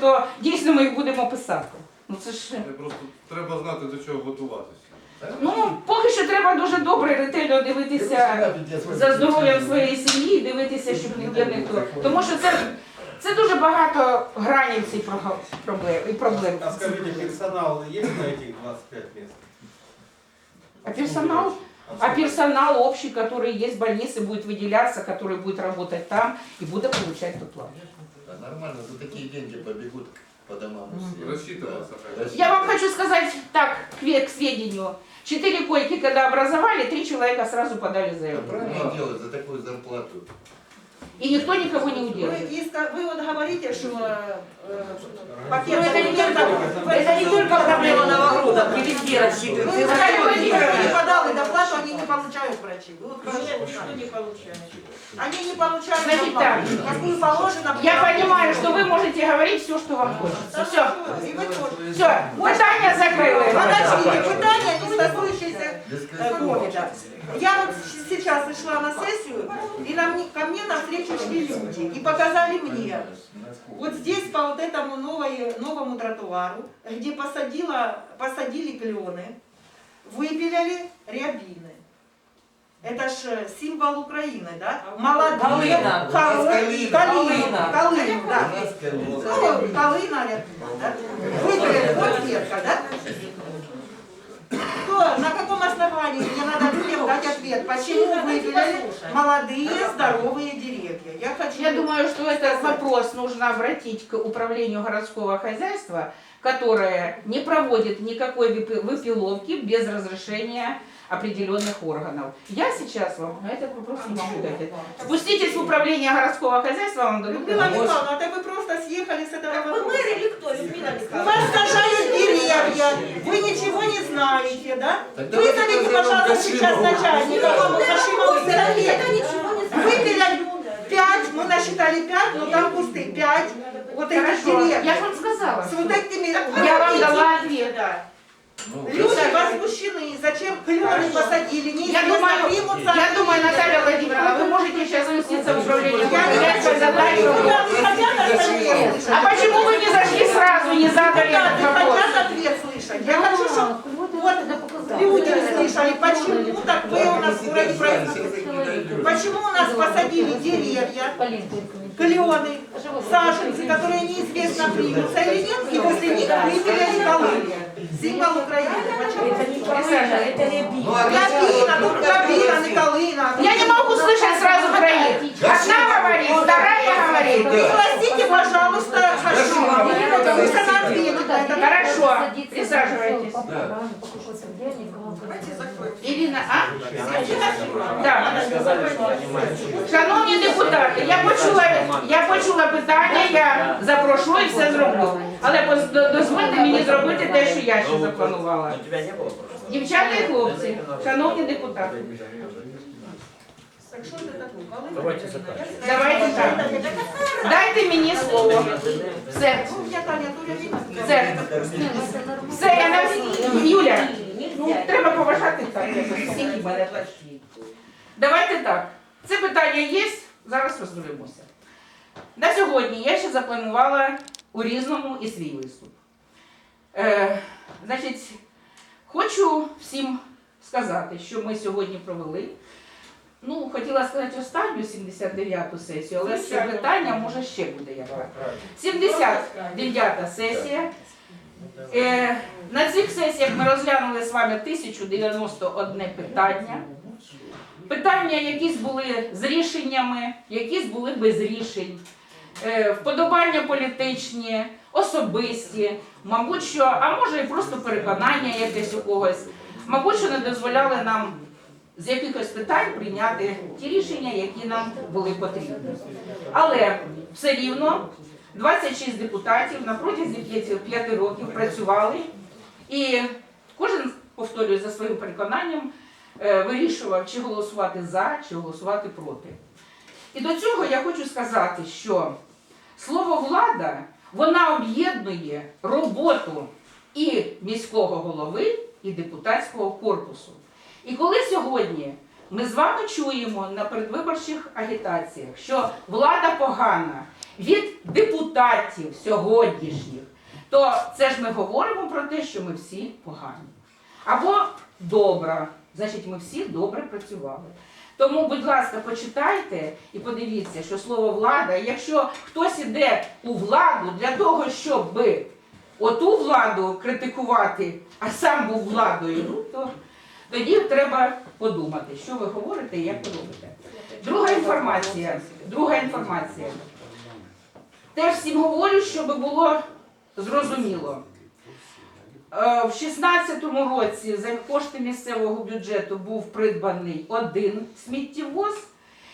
то дійсно ми їх будемо писати. Ну це ж. Це Просто треба знати до чого готуватися. Ну, поки що треба дуже добре, ретельно дивитися за здоров'ям своєї сім'ї, дивитися, щоб ніде не хто. Тому що це, це дуже багато гранів цих прого- проблем і проблем. А скажите, персонал есть на этих 25 мест? А персонал? А персонал общий, который есть в больнице, будет выделяться, который будет работать там и будет получать ту плату. Да, нормально, за такие деньги побегут по домам все. Рассчитываться Да, хотя бы. Я вам хочу сказать так, к, ве- к сведению. Четыре койки, когда образовали, три человека сразу подали Да заявку. правильно делать за такую зарплату. И никто никого не Вы, удерживает. иска- вы вот говорите, что э, Ну, пакет это не только, проблема и везде Вы сказали, подал и доплату, они не Вы вот говорите, что не получают. Они не получают так. какую положено. Я понимаю, что вы можете говорить все, что вам хочется. Все, И вы тоже. все, питання закрили. Подождите, пытания, не э, ковида. Я вот сейчас шла на сессию, и на мне- ко мне навстречу шли люди и показали мне. Вот здесь по вот этому новой, новому тротуару, где посадила, посадили клены, выпилили рябины. Это ж э, символ Украины, да? Молодые. Калина. Кал- Калина. Калина. Калина, да. Калина, да? Выпилили, вот ветка, да? Кто, на каком основании мне надо людям дать ответ? Почему выпилили молодые здоровые деревья? Я хочу... Я думаю, что этот вопрос нужно обратить к управлению городского хозяйства, которое не проводит никакой выпи- выпиловки без разрешения определенных органов. Я сейчас вам на этот вопрос не могу дать. Спуститесь в управление городского хозяйства, вам дадут Людмила. Михайловна, это вы просто съехали с этого Вы вопроса. мэр или кто, Людмила У Михайловна? вас сажают деревья, вы ничего не знаете, да? Вызовите, пожалуйста, сейчас начальника знаю. Выпилили пять, мы насчитали пять, но там кусты, пять вот этих Хорошо, я же вам сказала. С вот этими... Я вам дала ответ. Да. Ну, Люди возмущены, зачем клены посадили, Я думаю, я думаю. Наталья Владимировна, вы можете сейчас спуститься в управление Я ответ слышать. А почему вы не зашли сразу, не задали Да, этот вопрос? хотят ответ слышать. Я хочу, чтобы вот люди слышали, почему так вы у нас в городе происходит. Почему у нас посадили деревья, клены, саженцы, которые неизвестно примутся или нет, и после. Символ Украины. Почему? Ну, а Рябина, тут рябина, не колына. Я не могу слышать сразу троих. Одна говорит, вторая говорит. Пригласите, пожалуйста, Хашимова. Пусть она ответит на это. Хорошо, присаживайтесь. Ирина, а? Да. Шановні депутати, я почула, я почула питання, я запрошу і все зроблю. Але поз- дозвольте мені зробити те, що я ще запланувала. Дівчата і хлопці, шановні депутати, Так? Давайте так. Дайте мені слово. Все. Ну, Таня, Все. Все, я на всі. Юля, Давайте так. Це питання є, зараз роздивимося. На сьогодні я ще запланувала у різному і свій виступ. Е, значить, хочу всім сказати, що ми сьогодні провели. Ну, хотіла сказати останню 79-ту сесію, але це питання може ще буде яка. 79-та сесія. Е, на цих сесіях ми розглянули з вами 1091 питання. Питання якісь були з рішеннями, якісь були без рішень. Е, вподобання політичні, особисті, мабуть, що, а може і просто переконання якесь у когось. Мабуть, що не дозволяли нам з якихось питань прийняти ті рішення, які нам були потрібні. Але все рівно 26 депутатів на протязі 5 років працювали, і кожен, повторюю, за своїм переконанням е, вирішував, чи голосувати за, чи голосувати проти. І до цього я хочу сказати, що слово влада вона об'єднує роботу і міського голови, і депутатського корпусу. І коли сьогодні ми з вами чуємо на передвиборчих агітаціях, що влада погана від депутатів сьогоднішніх, то це ж ми говоримо про те, що ми всі погані. Або добра, значить, ми всі добре працювали. Тому, будь ласка, почитайте і подивіться, що слово влада, якщо хтось іде у владу для того, щоб оту владу критикувати, а сам був владою, ну то тоді треба подумати, що ви говорите і як ви робите. Друга інформація. Друга інформація. Теж всім говорю, щоб було зрозуміло. Е, В 16-му році за кошти місцевого бюджету був придбаний один сміттєвоз,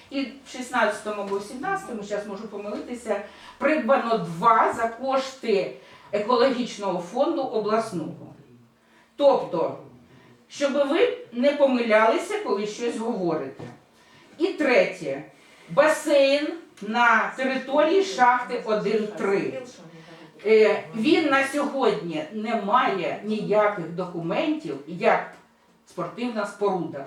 і в 16-му або в 17-му, зараз можу помилитися, придбано два за кошти екологічного фонду обласного. Тобто, щоб ви не помилялися, коли щось говорите. І третє, басейн на території шахти 1-3. Е, Він на сьогодні не має ніяких документів як спортивна споруда.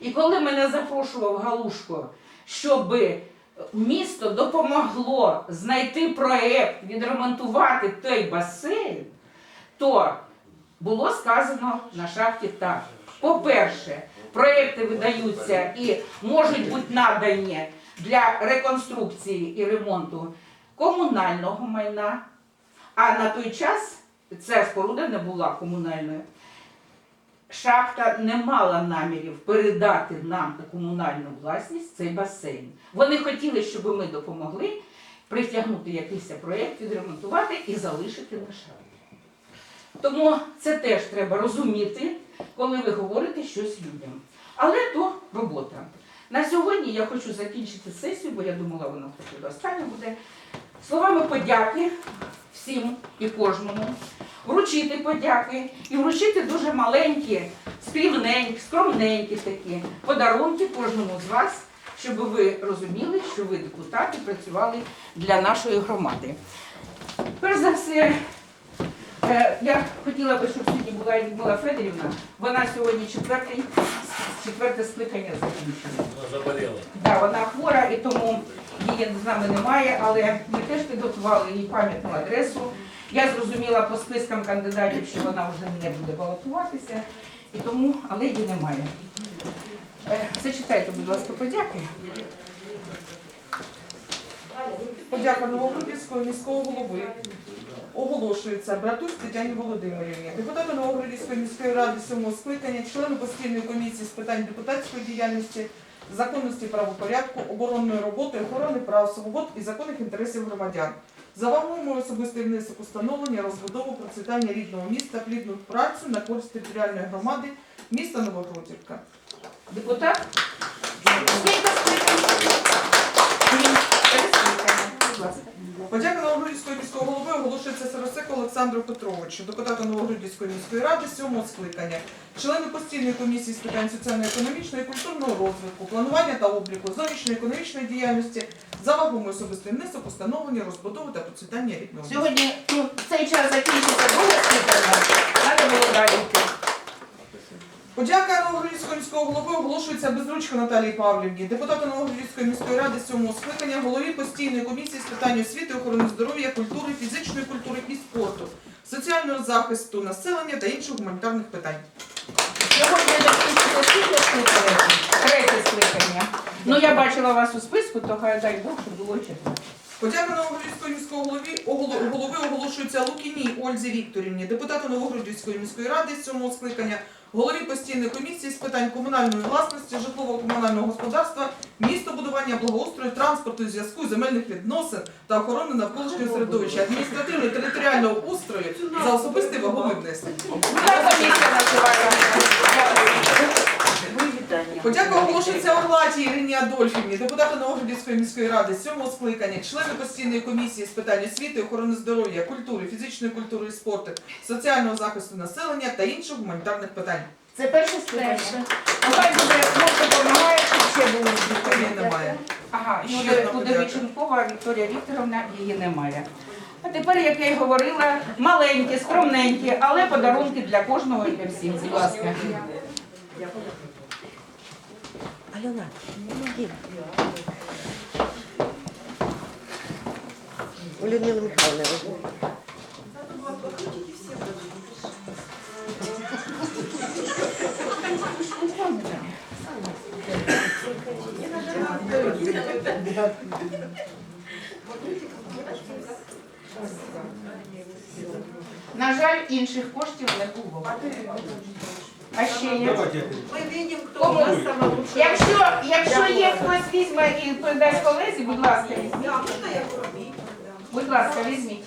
І коли мене запрошував Галушко, щоб місто допомогло знайти проєкт, відремонтувати той басейн, то було сказано на шахті так. По-перше, проєкти видаються і можуть бути надані для реконструкції і ремонту комунального майна. А на той час ця споруда не була комунальною. Шахта не мала намірів передати нам у комунальну власність цей басейн. Вони хотіли, щоб ми допомогли притягнути якийсь проєкт, відремонтувати і залишити на шахті. Тому це теж треба розуміти, коли ви говорите щось людям. Але то робота. На сьогодні я хочу закінчити сесію, бо я думала, вона таки до останнього буде. Словами подяки всім і кожному, вручити подяки і вручити дуже маленькі, скрівненькі, скромненькі такі подарунки кожному з вас, щоб ви розуміли, що ви депутати працювали для нашої громади. Перш за все, я хотіла би, щоб сьогодні була Людмила Федорівна. Вона сьогодні четвертий, четверте скликання закінчила. Заболела. Да, вона хвора і тому її з нами немає, але ми теж підготували їй пам'ятну адресу. Я зрозуміла по спискам кандидатів, що вона вже не буде балотуватися, і тому, але її немає. Е, Зачитайте, будь ласка, подяки. Подяка Новогродівського міського голови оголошується Братусь Тетяні Володимирівні, депутату Новогродівської міської ради сьомого скликання, члену постійної комісії з питань депутатської діяльності, законності правопорядку, оборонної роботи, охорони прав, свобод і законних інтересів громадян. За вагомий особистий внесок установлення, розбудову, процвітання рідного міста, плідну працю на користь територіальної громади міста Новогродівка. Депутат? Ласка. Подяка Новогродівського міського голови оголошується Сарасеку Олександру Петровичу, депутату Новогродівської міської ради сьомого скликання, члену постійної комісії з питань соціально-економічного і культурного розвитку, планування та обліку зовнішньої економічної діяльності, за вагомий особистий внесок, установлення, розбудови та процвітання рідного. Сьогодні ну, цей час закінчиться друге скликання, треба було далі. Подяка Новогродівського міського голови оголошується безручко Наталії Павлівні, депутату Новогродівської міської ради сьомого скликання, голові постійної комісії з питань освіти, охорони здоров'я, культури, фізичної культури і спорту, соціального захисту населення та інших гуманітарних питань. Сьогодні закінчиться скільки скликання? Третє скликання. Ну я бачила вас у списку, то хай дай Бог, щоб було четверте. Подяка Новогродівського міського голови, оголо- голови оголошується Лукіній Ользі Вікторівні, депутату Новогродівської міської ради сьомого скликання, голові постійної комісії з питань комунальної власності, житлово-комунального господарства, містобудування, благоустрою, транспорту, зв'язку, земельних відносин та охорони навколишнього середовища, адміністративно-територіального устрою за особистий ваговий внесок. Називається? Подяка оголошується Орлаті Ірині Адольфівні, депутату Новогродівської міської ради сьомого скликання, члени постійної комісії з питань освіти, охорони здоров'я, культури, фізичної культури і спорту, соціального захисту населення та інших гуманітарних питань. Це перше скликання. Ну, Хай буде, може, допомагає, щоб ще було. Немає. Ага, Ще буде, одна буде подяка. Віченкова Вікторія Вікторовна, її немає. А тепер, як я й говорила, маленькі, скромненькі, але подарунки для кожного і для всіх. Будь ласка. Алена, иди. У Людмилы Михайловны. На жаль, інших коштів не було. А ще є. Давайте. Мы видим, кто у нас самый лучший. Якщо, якщо є хтось візьме і передасть колезі, будь ласка, візьміть. Я? Будь ласка, візьміть.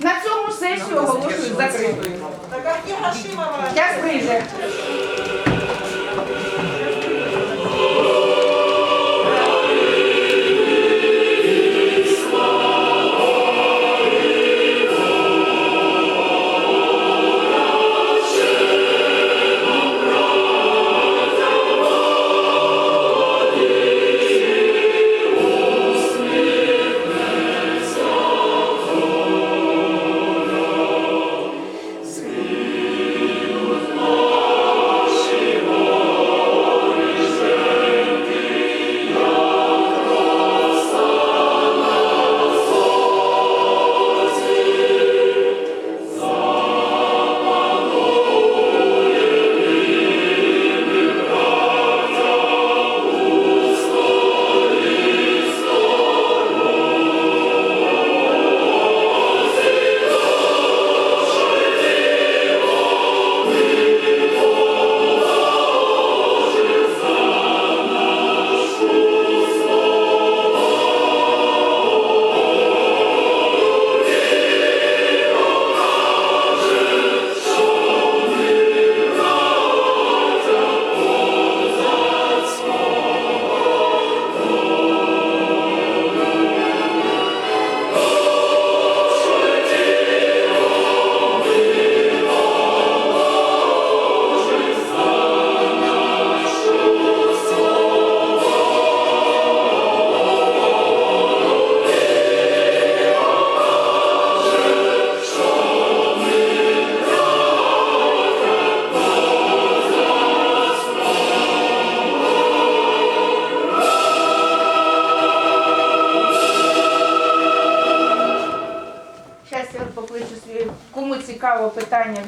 На цьому сесію оголошую закритою. Так а где Гашимова? Час прийде. Зараз я